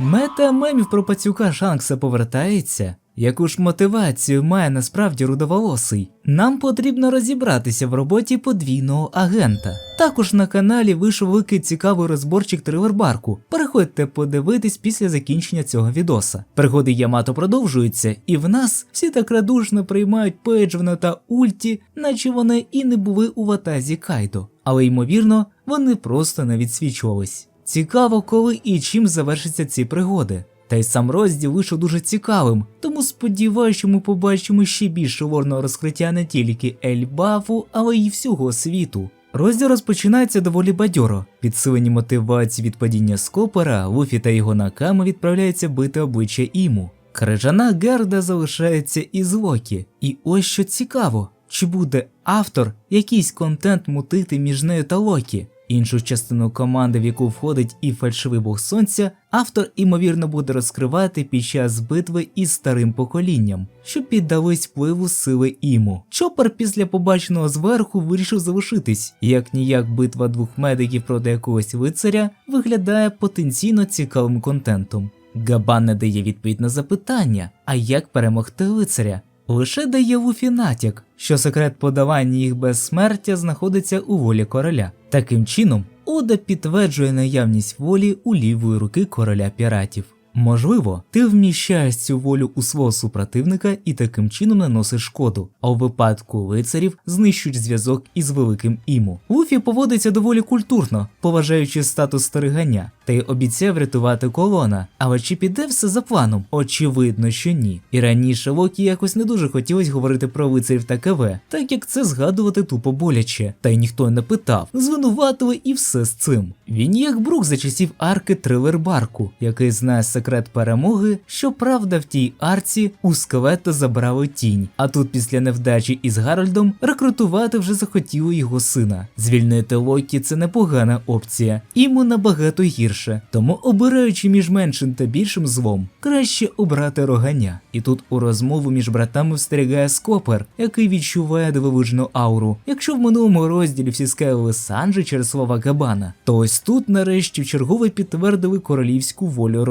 Мета мемів про пацюка Шанкса повертається. Яку ж мотивацію має насправді рудоволосий? Нам потрібно розібратися в роботі подвійного агента. Також на каналі вийшов великий цікавий розборчик тривербарку. Переходьте подивитись після закінчення цього відоса. Пригоди Ямато продовжуються, і в нас всі так радушно приймають Пейджвена та Ульті, наче вони і не були у ватазі Кайдо. Але ймовірно, вони просто не відсвічувались. Цікаво, коли і чим завершаться ці пригоди. Та й сам розділ вийшов дуже цікавим, тому сподіваюся, що ми побачимо ще більше ворного розкриття не тільки Ельбафу, але й всього світу. Розділ розпочинається доволі бадьоро. Підсилені мотивації від падіння скопера, Луфі та його наками відправляються бити обличчя Іму. Крижана Герда залишається із Локі. І ось що цікаво, чи буде автор якийсь контент мутити між нею та Локі? Іншу частину команди, в яку входить і фальшивий бог сонця, автор імовірно буде розкривати під час битви із старим поколінням, що піддались впливу сили іму. Чопер після побаченого зверху вирішив залишитись, як ніяк битва двох медиків проти якогось лицаря виглядає потенційно цікавим контентом. Габан не дає відповідь на запитання, а як перемогти лицаря. Лише дає Луфі натяк, що секрет подавання їх безсмертя знаходиться у волі короля. Таким чином, Ода підтверджує наявність волі у лівої руки короля піратів. Можливо, ти вміщаєш цю волю у свого супротивника і таким чином наносиш шкоду, а у випадку лицарів знищують зв'язок із великим іму. Луфі поводиться доволі культурно, поважаючи статус стерегання, та й обіцяє врятувати колона. Але чи піде все за планом? Очевидно, що ні. І раніше Локі якось не дуже хотілося говорити про лицарів та КВ, так як це згадувати тупо боляче. Та й ніхто не питав, звинуватили і все з цим. Він як брук за часів арки Трилер Барку, який знає секрет перемоги, що правда в тій арці у скелета забрали тінь. А тут після невдачі із Гарольдом рекрутувати вже захотіло його сина. Звільнити Локі це непогана опція, йому набагато гірше. Тому, обираючи між меншим та більшим злом, краще обрати роганя. І тут у розмову між братами встерігає Скопер, який відчуває дивовижну ауру. Якщо в минулому розділі всі скелили Санджі через слова Габана, то ось тут нарешті вчергове підтвердили королівську волю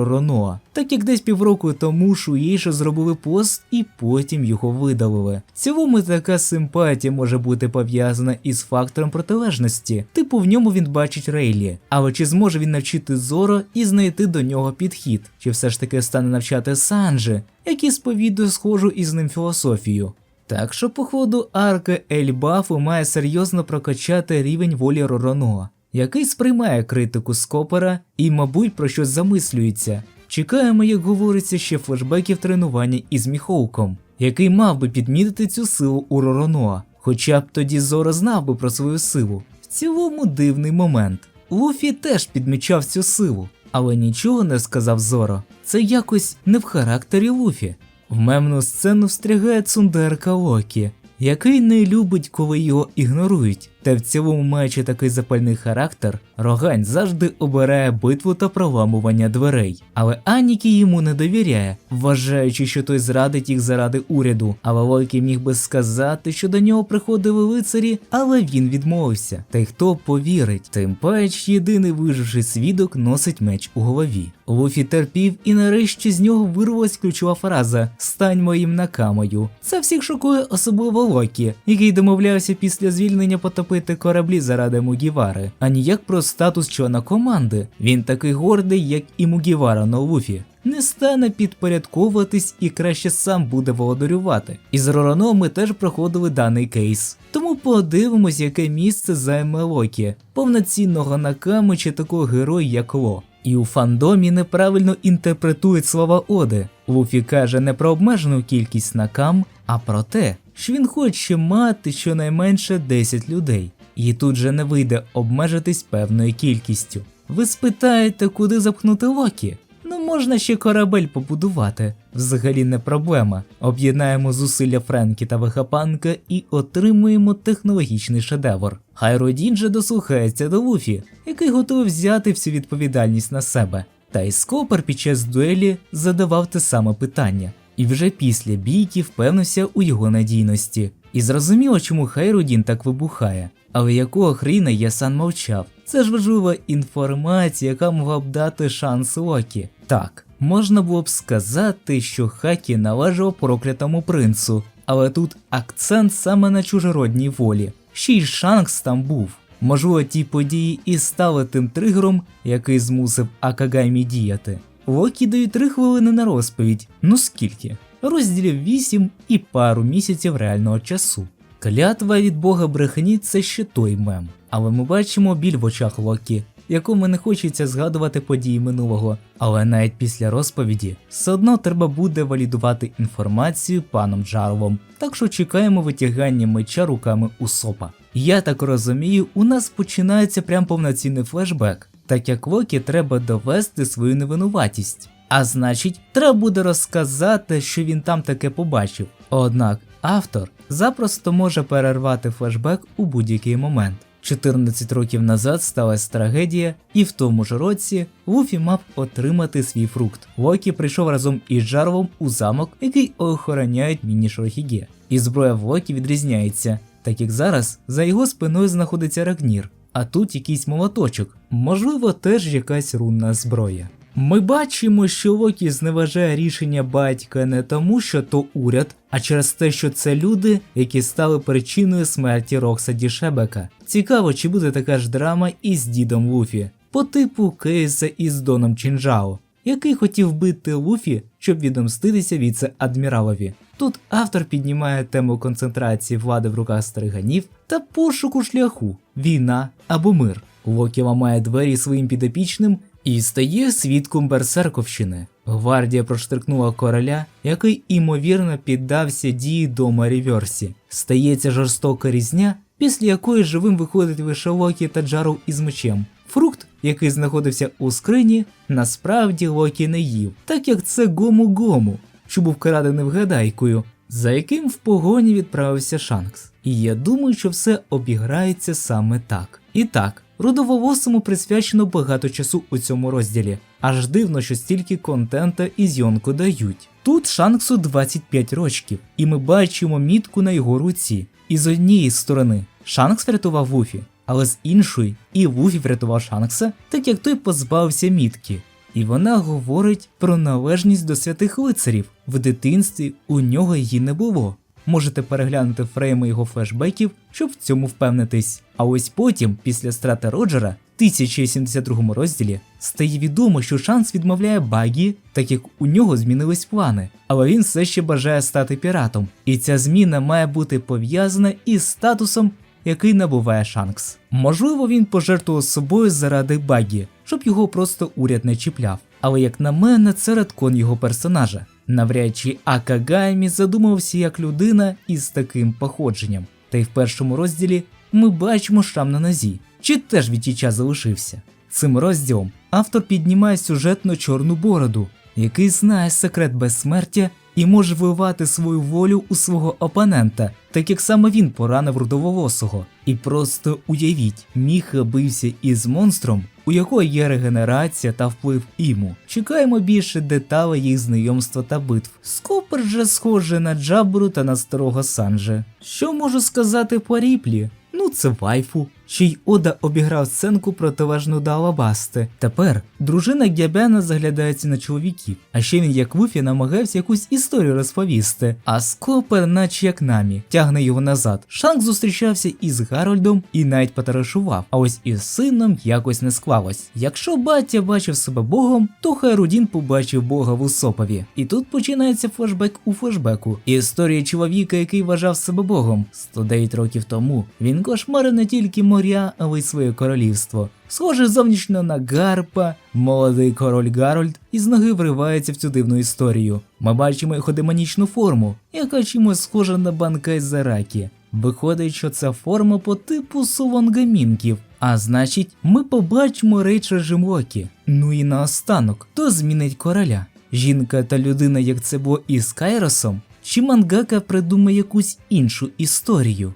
Так як десь півроку тому Шуєйша зробили пост і потім його видалили. Цілому така симпатія може бути пов'язана із фактором протилежності, типу в ньому він бачить Рейлі. Але чи зможе він навчити Зоро і знайти до нього підхід? Чи все ж таки стане навчати Санджі, який сповідує схожу із ним філософію? Так що, походу, арка Ельбафу має серйозно прокачати рівень волі Ророноа, який сприймає критику Скопера і, мабуть, про щось замислюється. Чекаємо, як говориться, ще флешбеків тренування із Міхоуком, який мав би підмітити цю силу у Ророноа, хоча б тоді Зора знав би про свою силу. В цілому дивний момент. Луфі теж підмічав цю силу, але нічого не сказав Зоро. Це якось не в характері Луфі. В мемну сцену встрягає цундерка Локі, який не любить, коли його ігнорують. Та в цілому, маючи такий запальний характер, Рогань завжди обирає битву та проламування дверей. Але Анікі йому не довіряє, вважаючи, що той зрадить їх заради уряду. Але Лойкі міг би сказати, що до нього приходили лицарі, але він відмовився. Та й хто повірить? Тим пач єдиний виживший свідок носить меч у голові. Луфі терпів, і нарешті з нього вирвалась ключова фраза Стань моїм накамою. Це всіх шокує особливо Локі, який домовлявся після звільнення потопити кораблі заради Мугівари, а ніяк про статус члена команди. Він такий гордий, як і Мугівара на Луфі. Не стане підпорядковуватись і краще сам буде володарювати. Із Рорано ми теж проходили даний кейс. Тому подивимось, яке місце займе Локі, повноцінного наками чи такого героя, як Ло. І у фандомі неправильно інтерпретують слова Оди. Луфі каже не про обмежену кількість накам, а про те, що він хоче мати щонайменше 10 людей. І тут же не вийде обмежитись певною кількістю. Ви спитаєте, куди запхнути Локі? Ну можна ще корабель побудувати, взагалі не проблема. Об'єднаємо зусилля Френкі та Вегапанка і отримуємо технологічний шедевр. Хайродін же дослухається до Луфі, який готовий взяти всю відповідальність на себе. Та й Скопер під час дуелі задавав те саме питання, і вже після бійки впевнився у його надійності. І зрозуміло, чому Хайродін так вибухає. Але якого хріна я сам мовчав? Це ж важлива інформація, яка могла б дати шанс Локі. Так, можна було б сказати, що Хакі належав проклятому принцу, але тут акцент саме на чужородній волі. Ще й Шанкс там був. Можливо, ті події і стали тим тригером, який змусив Акагаймі діяти. Локі дають 3 хвилини на розповідь. Ну скільки? Розділів 8 і пару місяців реального часу. Клятва від бога брехні це ще той мем, але ми бачимо біль в очах Локі, якому не хочеться згадувати події минулого, але навіть після розповіді все одно треба буде валідувати інформацію паном Джаровом, так що чекаємо витягання меча руками Усопа. Я так розумію, у нас починається прям повноцінний флешбек, так як Локі треба довести свою невинуватість. А значить, треба буде розказати, що він там таке побачив. Однак автор запросто може перервати флешбек у будь-який момент. 14 років назад сталася трагедія, і в тому ж році Луфі мав отримати свій фрукт. Локі прийшов разом із Джарвом у замок, який охороняють міні Шрохіге. І зброя в Локі відрізняється, так як зараз за його спиною знаходиться Рагнір, а тут якийсь молоточок, можливо, теж якась рунна зброя. Ми бачимо, що Локі зневажає рішення батька не тому, що то уряд, а через те, що це люди, які стали причиною смерті Роксаді Шебека. Цікаво, чи буде така ж драма із дідом Луфі, по типу кейса із Доном Чінджао, який хотів бити Луфі, щоб відомститися віце-адміралові. Тут автор піднімає тему концентрації влади в руках стриганів та пошуку шляху, війна або мир. Локі ламає двері своїм підопічним і стає свідком берсерковщини. Гвардія проштрикнула короля, який імовірно піддався дії дома Ріверсі. Стається жорстока різня, після якої живим виходить лише Локі та Джару із мечем. Фрукт, який знаходився у скрині, насправді Локі не їв, так як це гому-гому, що був крадений вгадайкою, за яким в погоні відправився Шанкс. І я думаю, що все обіграється саме так. І так, Рудоволосому присвячено багато часу у цьому розділі. Аж дивно, що стільки контента і зйонку дають. Тут Шанксу 25 рочків, і ми бачимо мітку на його руці. І з однієї сторони Шанкс врятував Вуфі, але з іншої і Вуфі врятував Шанкса, так як той позбавився мітки. І вона говорить про належність до святих лицарів. В дитинстві у нього її не було. Можете переглянути фрейми його флешбеків, щоб в цьому впевнитись. А ось потім, після страти Роджера, в 1072 розділі, стає відомо, що шанс відмовляє Багі, так як у нього змінились плани, але він все ще бажає стати піратом. І ця зміна має бути пов'язана із статусом, який набуває Шанкс. Можливо, він пожертвував собою заради Багі, щоб його просто уряд не чіпляв. Але як на мене, це редкон його персонажа. Навряд чи Акагаймі задумався як людина із таким походженням. Та й в першому розділі ми бачимо шрам на нозі, чи теж від тіча залишився. Цим розділом автор піднімає сюжетно чорну бороду, який знає секрет безсмертя і може вивати свою волю у свого опонента, так як саме він поранив рудоволосого. І просто уявіть, Міха бився із монстром, у якого є регенерація та вплив іму. Чекаємо більше деталей їх знайомства та битв. Скопер же схоже на Джабру та на старого Санже. Що можу сказати по ріплі? Ну, це вайфу. Ще й Ода обіграв сценку протилежну до Алабасти. Тепер дружина Гябена заглядається на чоловіків, а ще він, як Вуфі, намагався якусь історію розповісти. А Скопер, наче як намі, тягне його назад. Шанк зустрічався із Гарольдом і навіть потарашував, а ось із сином якось не склалось. Якщо батя бачив себе богом, то Хайрудін побачив бога в Усопові. І тут починається флешбек у флешбеку. Історія чоловіка, який вважав себе богом. 109 років тому він кошмарив не тільки моря, й своє королівство. Схоже зовнішньо на Гарпа, молодий король Гарольд із ноги вривається в цю дивну історію. Ми бачимо його демонічну форму, яка чимось схожа на банкай Заракі. Виходить, що це форма по типу Сувонгамінків, а значить, ми побачимо Рейча Жимлокі. Ну і наостанок, хто змінить короля? Жінка та людина, як це було із Кайросом? Чи мангака придумає якусь іншу історію?